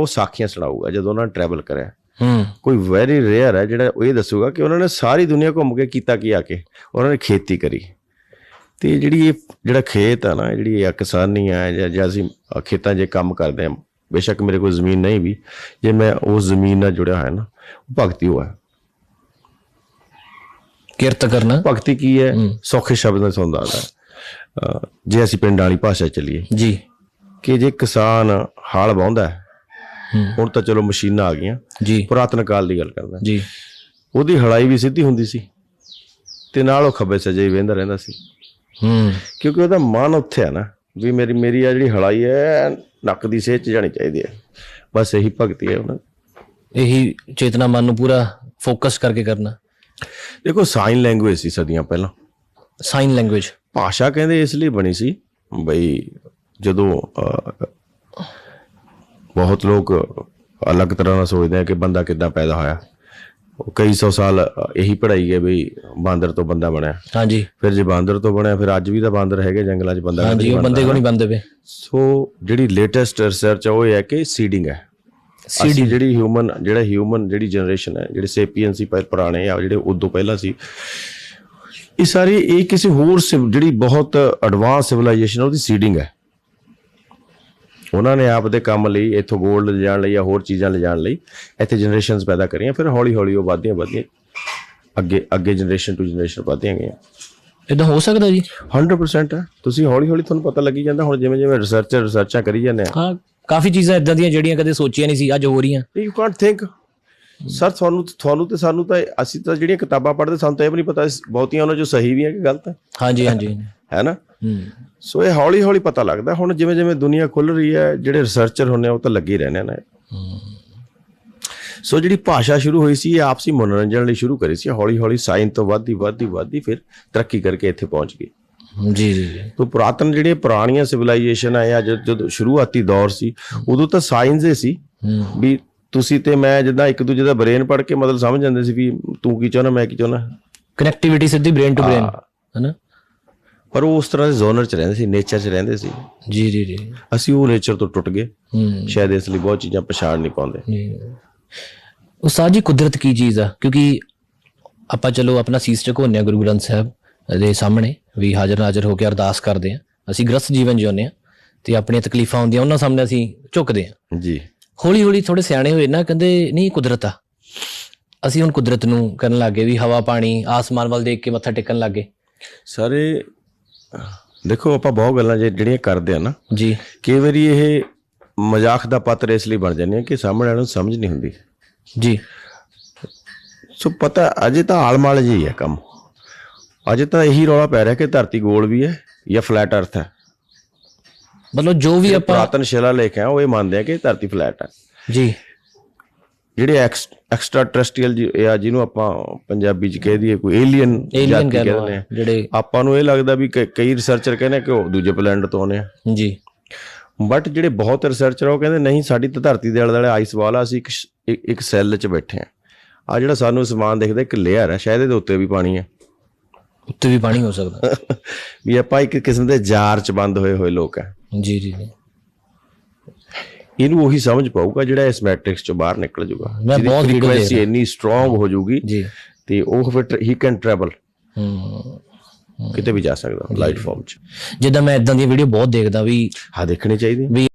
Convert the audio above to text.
ਉਹ ਸਾਖੀਆਂ ਸੁਣਾਊਗਾ ਜਦੋਂ ਉਹਨਾਂ ਨੇ ਟਰੈਵਲ ਕਰਿਆ। ਹੂੰ। ਕੋਈ ਵੈਰੀ ਰੇਅਰ ਹੈ ਜਿਹੜਾ ਇਹ ਦੱਸੂਗਾ ਕਿ ਉਹਨਾਂ ਨੇ ਸਾਰੀ ਦੁਨੀਆ ਘੁੰਮ ਕੇ ਕੀਤਾ ਕੀ ਆ ਕੇ ਉਹਨਾਂ ਨੇ ਖੇਤੀ ਕਰੀ। ਤੇ ਜਿਹੜੀ ਇਹ ਜਿਹੜਾ ਖੇਤ ਆ ਨਾ ਜਿਹੜੀ ਇਹ ਕਿਸਾਨੀ ਆ ਜਾਂ ਜਾਂ ਅਸੀਂ ਖੇਤਾਂ 'ਚ ਕੰਮ ਕਰਦੇ ਆ ਬੇਸ਼ੱਕ ਮੇਰੇ ਕੋਲ ਜ਼ਮੀਨ ਨਹੀਂ ਵੀ ਜੇ ਮੈਂ ਉਸ ਜ਼ਮੀਨ ਨਾਲ ਜੁੜਿਆ ਹੋਇਆ ਨਾ ਉਹ ਭਗਤੀ ਹੋਇਆ। ਕਿਰਤ ਕਰਨਾ। ਭਗਤੀ ਕੀ ਹੈ? ਸੌਖੇ ਸ਼ਬਦ ਨਾਲ ਸੁਣਦਾ ਹੈ। ਜੇ ਅਸੀਂ ਪਿੰਡ ਵਾਲੀ ਭਾਸ਼ਾ ਚੱਲੀਏ ਜੀ। ਕਿ ਜੇ ਕਿਸਾਨ ਹਾਲ ਵਾਹੁੰਦਾ ਹੈ, ਹੁਣ ਤਾਂ ਚਲੋ ਮਸ਼ੀਨਾਂ ਆ ਗਈਆਂ। ਜੀ। ਪੁਰਾਤਨ ਕਾਲ ਦੀ ਗੱਲ ਕਰਦਾ। ਜੀ। ਉਹਦੀ ਹਲਾਈ ਵੀ ਸਿੱਧੀ ਹੁੰਦੀ ਸੀ। ਤੇ ਨਾਲ ਉਹ ਖੱਬੇ ਸੱਜੇ ਹੀ ਵੇਂਦਾ ਰਹਿੰਦਾ ਸੀ। ਹੂੰ। ਕਿਉਂਕਿ ਉਹਦਾ ਮਨ ਉੱਥੇ ਹੈ ਨਾ ਵੀ ਮੇਰੀ ਮੇਰੀ ਆ ਜਿਹੜੀ ਹਲਾਈ ਹੈ ਨੱਕ ਦੀ ਸੇਚ ਜਾਣੀ ਚਾਹੀਦੀ ਹੈ। ਬਸ ਇਹੀ ਭਗਤੀ ਹੈ ਉਹਨਾਂ। ਇਹੀ ਚੇਤਨਾ ਮਨ ਨੂੰ ਪੂਰਾ ਫੋਕਸ ਕਰਕੇ ਕਰਨਾ। ਦੇਖੋ ਸਾਈਨ ਲੈਂਗੁਏਜ ਸੀ ਸਦੀਆਂ ਪਹਿਲਾਂ। ਸਾਈਨ ਲੈਂਗੁਏਜ ਭਾਸ਼ਾ ਕਹਿੰਦੇ ਇਸ ਲਈ ਬਣੀ ਸੀ ਬਈ ਜਦੋਂ ਬਹੁਤ ਲੋਕ ਅਲੱਗ ਤਰ੍ਹਾਂ ਨਾਲ ਸੋਚਦੇ ਆ ਕਿ ਬੰਦਾ ਕਿੱਦਾਂ ਪੈਦਾ ਹੋਇਆ। ਉਹ ਕਈ ਸੌ ਸਾਲ ਇਹੀ ਪੜਾਈ ਹੈ ਵੀ ਬਾਂਦਰ ਤੋਂ ਬੰਦਾ ਬਣਿਆ। ਹਾਂਜੀ। ਫਿਰ ਜੇ ਬਾਂਦਰ ਤੋਂ ਬਣਿਆ ਫਿਰ ਅੱਜ ਵੀ ਤਾਂ ਬਾਂਦਰ ਹੈਗੇ ਜੰਗਲਾਂ 'ਚ ਬੰਦਾ ਹਾਂਜੀ ਉਹ ਬੰਦੇ ਕੋ ਨਹੀਂ ਬੰਦੇ ਪਏ। ਸੋ ਜਿਹੜੀ ਲੇਟੈਸਟ ਰਿਸਰਚ ਉਹ ਇਹ ਹੈ ਕਿ ਸੀਡਿੰਗ ਹੈ। ਸੀਡੀ ਜਿਹੜੀ ਹਿਊਮਨ ਜਿਹੜਾ ਹਿਊਮਨ ਜਿਹੜੀ ਜਨਰੇਸ਼ਨ ਹੈ ਜਿਹੜੇ ਸੇਪੀਅਨ ਸੀ ਪਹਿ- ਪੁਰਾਣੇ ਆ ਜਿਹੜੇ ਉਦੋਂ ਪਹਿਲਾਂ ਸੀ ਇਹ ਸਾਰੀ ਇਹ ਕਿਸੇ ਹੋਰ ਸਿਵ- ਜਿਹੜੀ ਬਹੁਤ ਐਡਵਾਂਸ ਸਿਵਲਾਈਜੇਸ਼ਨ ਉਹਦੀ ਸੀਡਿੰਗ ਹੈ। ਉਹਨਾਂ ਨੇ ਆਪ ਦੇ ਕੰਮ ਲਈ ਇੱਥੋਂ 골ਡ ਲਿਜਾਣ ਲਈ ਜਾਂ ਹੋਰ ਚੀਜ਼ਾਂ ਲਿਜਾਣ ਲਈ ਇੱਥੇ ਜਨਰੇਸ਼ਨਸ ਪੈਦਾ ਕਰੀਆਂ। ਫਿਰ ਹੌਲੀ ਹੌਲੀ ਉਹ ਵਧਦੀਆਂ ਵਧਦੀਆਂ ਅੱਗੇ ਅੱਗੇ ਜਨਰੇਸ਼ਨ ਟੂ ਜਨਰੇਸ਼ਨ ਵਧਦੀਆਂ ਗਈਆਂ। ਇਦਾਂ ਹੋ ਸਕਦਾ ਜੀ? 100% ਹੈ ਤੁਸੀਂ ਹੌਲੀ ਹੌਲੀ ਤੁਹਾਨੂੰ ਪਤਾ ਲੱਗੀ ਜਾਂਦਾ ਹੁਣ ਜਿਵੇਂ ਜਿਵੇਂ ਰਿਸਰਚਰ ਰਿਸਰਚਾਂ ਕਰੀ ਜਾਂਦੇ ਆ। ਹਾਂ ਕਾਫੀ ਚੀਜ਼ਾਂ ਇਦਾਂ ਦੀਆਂ ਜਿਹੜੀਆਂ ਕਦੇ ਸੋਚੀਆਂ ਨਹੀਂ ਸੀ ਅੱਜ ਹੋ ਰਹੀਆਂ। ਯੂ ਕਾਂਟ ਥਿੰਕ ਸਰ ਤੁਹਾਨੂੰ ਤੁਹਾਨੂੰ ਤੇ ਸਾਨੂੰ ਤਾਂ ਅਸੀਂ ਤਾਂ ਜਿਹੜੀਆਂ ਕਿਤਾਬਾਂ ਪੜ੍ਹਦੇ ਸਾਨੂੰ ਤਾਂ ਇਹ ਵੀ ਨਹੀਂ ਪਤਾ ਬਹੁਤੀਆਂ ਉਹਨਾਂ ਚੋਂ ਸਹੀ ਵੀ ਹੈ ਕਿ ਗਲਤ ਹੈ ਹਾਂਜੀ ਹਾਂਜੀ। ਹੈ ਨਾ? ਸੋ ਇਹ ਹੌਲੀ ਹੌਲੀ ਪਤਾ ਲੱਗਦਾ। ਹੁਣ ਜਿਵੇਂ ਜਿਵੇਂ ਦੁਨੀਆ ਖੁੱਲ ਰਹੀ ਹੈ ਜਿਹੜੇ ਰਿਸਰਚਰ ਆ ਉਹ ਤਾਂ ਲੱਗੇ ਰਹਿੰਦੇ ਨੇ। ਸੋ ਜਿਹੜੀ ਭਾਸ਼ਾ ਸ਼ੁਰੂ ਹੋਈ ਸੀ ਇਹ ਆਪਸੀ ਮਨੋਰੰਜਨ ਲਈ ਸ਼ੁਰੂ ਕਰੀ ਸੀ। ਹੌਲੀ ਹੌਲੀ ਸਾਇਨ ਤੋਂ ਵੱਧਦੀ ਵੱਧਦੀ ਵੱਧਦੀ ਫਿਰ ਤਰੱਕੀ ਕਰਕੇ ਇੱਥੇ ਪਹੁੰਚ ਗਈ। ਜੀ ਜੀ ਤੋ ਪੁਰਾਤਨ ਜਿਹੜੀਆਂ ਪੁਰਾਣੀਆਂ ਸਿਵਲਾਈਜੇਸ਼ਨ ਆ ਜਾਂ ਜਦ- ਸ਼ੁਰੂਆਤੀ ਦੌਰ ਸੀ ਉਦੋਂ ਤਾਂ ਸਾਇੰਸ ਹੀ ਸੀ। ਵੀ ਤੁਸੀਂ ਤੇ ਮੈਂ ਜਿੱਦਾਂ ਇੱਕ ਦੂਜੇ ਦਾ ਬ੍ਰੇਨ ਪੜ੍ਹ ਕੇ ਮਤਲਬ ਸਮਝ ਜਾਂਦੇ ਸੀ ਵੀ ਤੂੰ ਕੀ ਚਾਹੁੰਦਾ ਮੈਂ ਕੀ ਚਾਹੁੰਦਾ। ਕਨੈਕਟੀਵਿਟੀ ਸਿੱਧੀ ਬ੍ਰੇਨ ਟੂ ਬ੍ਰੇਨ ਹੈਨਾ? ਪਰ ਉਹ ਉਸ ਤਰ੍ਹਾਂ ਦੇ ਜ਼ੋਨਰ ਚ ਰਹਿੰਦੇ ਸੀ ਨੇਚਰ ਚ ਰਹਿੰਦੇ ਸੀ। ਜੀ ਜੀ ਜੀ। ਅਸੀਂ ਉਹ ਨੇਚਰ ਤੋਂ ਟੁੱਟ ਗਏ। ਹੂੰ। ਸ਼ਾਇਦ ਇਸ ਲਈ ਬਹੁਤ ਚੀਜ਼ਾਂ ਪਛਾਣ ਨਹੀਂ ਪਾਉਂਦੇ। ਜੀ। ਉਸਤਾਦ ਜੀ ਕੁਦਰਤ ਕੀ ਚੀਜ਼ ਆ? ਕਿਉਂਕਿ ਆਪਾਂ ਚਲੋ ਆਪਣਾ ਸੀਸ ਝੁਕਾਉਂਦੇ ਹਾਂ ਗੁਰੂ ਗ੍ਰੰਥ ਸਾਹਿਬ ਦੇ ਸਾਹਮਣੇ ਵੀ ਹਾਜ਼ਰ ਨਾਜ਼ਰ ਹੋ ਕੇ ਅਰਦਾਸ ਕਰਦੇ ਆ ਅਸੀਂ ਗ੍ਰਸਤ ਜੀਵਨ ਜਿਉਂਦੇ ਆ ਤੇ ਆਪਣੀਆਂ ਤਕਲੀਫਾਂ ਹੁੰਦੀਆਂ ਉਹਨਾਂ ਸਾਹਮਣੇ ਅਸੀਂ ਝੁਕਦੇ ਆ ਜੀ। ਹੌਲੀ ਹੌਲੀ ਥੋੜੇ ਸਿਆਣੇ ਹੋਏ ਨਾ ਕਹਿੰਦੇ ਨਹੀਂ ਕੁਦਰਤ ਆ। ਅਸੀਂ ਹੁਣ ਕੁਦਰਤ ਨੂੰ ਕਰਨ ਲੱਗੇ ਵੀ ਹਵਾ ਪਾਣੀ ਆਸਮਾਨ ਵੱਲ ਦੇਖ ਕੇ ਮੱਥਾ ਟੇਕਣ ਲੱਗੇ ਸਾਰੇ ਦੇਖੋ ਆਪਾਂ ਬਹੁਤ ਗੱਲਾਂ ਜਿਹੜੀਆਂ ਕਰਦੇ ਆ ਨਾ ਜੀ। ਕਈ ਵਾਰੀ ਇਹ ਮਜ਼ਾਕ ਦਾ ਪਾਤਰ ਇਸ ਲਈ ਬਣ ਜਾਂਦੇ ਆ ਕਿ ਸਾਹਮਣੇ ਵਾਲਿਆਂ ਨੂੰ ਸਮਝ ਨਹੀਂ ਹੁੰਦੀ। ਜੀ। ਸੋ ਪਤਾ ਅਜੇ ਤਾਂ ਆਲਮਾਲ ਜੀ ਹੈ ਕੰਮ। ਅਜੇ ਤਾਂ ਇਹੀ ਰੌਲਾ ਪੈ ਰਿਹਾ ਕਿ ਧਰਤੀ ਗੋਲ ਵੀ ਹੈ ਜਾਂ ਫਲੈਟ ਅਰਥ ਹੈ। ਮਤਲਬ ਜੋ ਵੀ ਆਪਾਂ ਪੁਰਾਤਨ ਸ਼ਿਲਾ ਲੇਖ ਹੈ ਉਹ ਇਹ ਮੰਨਦੇ ਆ ਕਿ ਧਰਤੀ ਫਲੈਟ ਹੈ। ਜੀ। ਜਿਹੜੇ ਐਕਸਟਰਾ ਟਰਸਟਰੀਅਲ ਆ ਜਿਹਨੂੰ ਆਪਾਂ ਪੰਜਾਬੀ ਚ ਕਹਿ ਦਈਏ ਕੋਈ ਏਲੀਅਨ ਏਲੀਅਨ ਕਹਿੰਦੇ ਆ ਜਿਹੜੇ ਆਪਾਂ ਨੂੰ ਇਹ ਲੱਗਦਾ ਵੀ ਕਈ ਰਿਸਰਚਰ ਕਹਿੰਦੇ ਆ ਕਿ ਉਹ ਦੂਜੇ ਪਲੈਨਟ ਤੋਂ ਆਉਂਦੇ ਆ। ਜੀ। ਬਟ ਜਿਹੜੇ ਬਹੁਤ ਰਿਸਰਚਰ ਆ ਉਹ ਕਹਿੰਦੇ ਨਹੀਂ ਸਾਡੀ ਤਾਂ ਧਰਤੀ ਦੇ ਆਲੇ ਦੁਆਲੇ ਆਈਸ ਵਾਲ ਆ ਅਸੀਂ ਇੱਕ ਇੱਕ- ਸੈੱਲ 'ਚ ਬੈਠੇ ਆ। ਆ ਜਿਹੜਾ ਸਾਨੂੰ ਸਮਾਨ ਦਿਖਦਾ ਇੱਕ ਲੇਅਰ ਹੈ ਸ਼ਾਇਦ ਇਹਦੇ ਉੱਤੇ ਵੀ ਪਾਣੀ ਹੈ ਉੱਤੇ ਵੀ ਪਾਣੀ ਹੋ ਸਕਦਾ। ਵੀ ਆਪਾਂ ਇੱਕ ਕਿਸਮ ਦੇ ਜਾਰ 'ਚ ਬੰਦ ਹੋਏ ਹੋਏ ਲੋਕ ਆ। ਜੀ ਜੀ ਜੀ। ਇਹਨੂੰ ਉਹੀ ਸਮਝ ਪਾਊਗਾ ਜਿਹੜਾ ਇਸ ਮੈਟ੍ਰਿਕਸ 'ਚੋਂ ਬਾਹਰ ਨਿਕਲ ਜਾਊਗਾ। ਮੈਂ ਬਹੁਤ frequency ਇੰਨੀ ਸਟਰੋਂਗ ਹੋ ਜਾਊਗੀ ਜੀ। ਤੇ ਉਹ ਫਿਰ ਹੀ ਕੈਨ ਟਰੈਵਲ ਕਿਤੇ ਵੀ ਜਾ ਸਕਦਾ ਲਾਈਟ ਫਾਰਮ 'ਚ। ਜਿੱਦਾਂ ਮੈਂ ਇਦਾਂ ਦੀਆਂ ਵੀਡੀਓ ਬਹੁਤ ਦੇਖਦਾ ਵੀ ਹਾਂ ਦੇਖਣੀ ਚਾਹੀਦੀ ਵੀ